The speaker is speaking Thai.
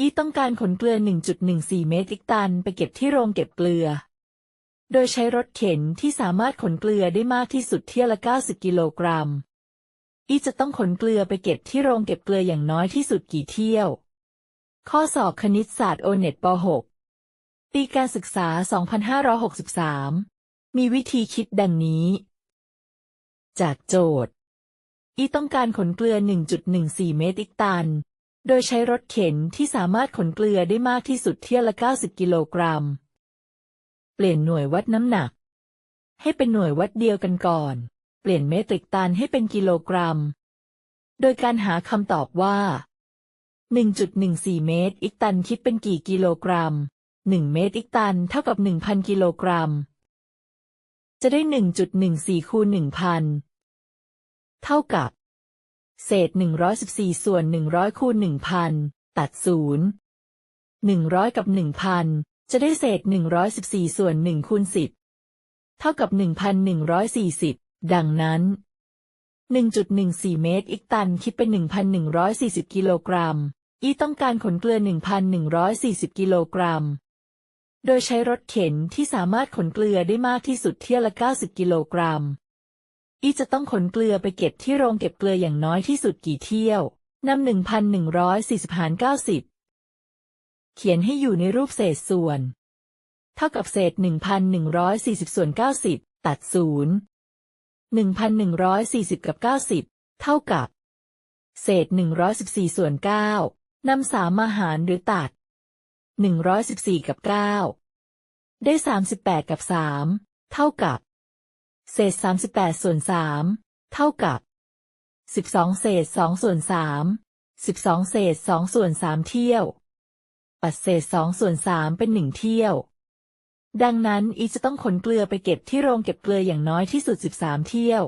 อีต้องการขนเกลือ 1.14 เมตริกตัน ไปเก็บที่โรงเก็บเกลือ โดยใช้รถเข็นที่สามารถขนเกลือได้มากที่สุดเที่ยวละ 90 กิโลกรัม อีจะต้องขนเกลือไปเก็บที่โรงเก็บเกลืออย่างน้อยที่สุดกี่เที่ยว ข้อสอบคณิตศาสตร์โอเน็ตป .6 ปีการศึกษา 2563 มีวิธีคิดดังนี้ จากโจทย์ อีต้องการขนเกลือ 1.14 เมตริกตัน โดยใช้รถเข็นที่สามารถขนเกลือได้มากที่สุดเที่ยวละ 90 กิโลกรัม เปลี่ยนหน่วยวัดน้ำหนัก ให้เป็นหน่วยวัดเดียวกันก่อน เปลี่ยนเมตริกตันให้เป็นกิโลกรัม โดยการหาคำตอบว่า 1.14 เมตรอิกตันคิดเป็นกี่กิโลกรัม 1 เมตรอิกตันเท่ากับ 1,000 กิโลกรัม จะได้ 1.14 คูณ 1,000 เท่ากับ เศษ114ส่วน100คูณ1,000ตัด0 100กับ1,000จะได้เศษ114ส่วน1คูณ10เท่ากับ1,140ดังนั้น1.14เมตรอิกตันคิดเป็น1,140กิโลกรัม อีต้องการขนเกลือ1,140กิโลกรัม โดยใช้รถเข็นที่สามารถขนเกลือได้มากที่สุดเที่ยวละ90กิโลกรัม อีจะต้องขนเกลือไปเก็บที่โรงเก็บเกลืออย่างน้อยที่สุดกี่เที่ยวนำหนึ่งพันหนึ่งร้อยสี่สิบหารเก้าสิบเขียนให้อยู่ในรูปเศษส่วน เท่ากับเศษหนึ่งพันหนึ่งร้อยสี่สิบส่วนเก้าสิบตัดศูนย์หนึ่งพันหนึ่งร้อยสี่สิบกับเก้าสิบเท่ากับ เศษหนึ่งร้อยสิบสี่ส่วนเก้านำสามมาหารหรือตัดหนึ่งร้อยสิบสี่กับเก้าได้สามสิบแปดกับสามเท่ากับ เศษ 38 ส่วน 3 เท่ากับ 12 เศษ 2 ส่วน 3 12 เศษ 2 ส่วน 3 เที่ยว ปัดเศษ 2 ส่วน 3 เป็น 1 เที่ยว ดังนั้นอีจะต้องขนเกลือไปเก็บที่โรงเก็บเกลืออย่างน้อยที่สุด 13 เที่ยว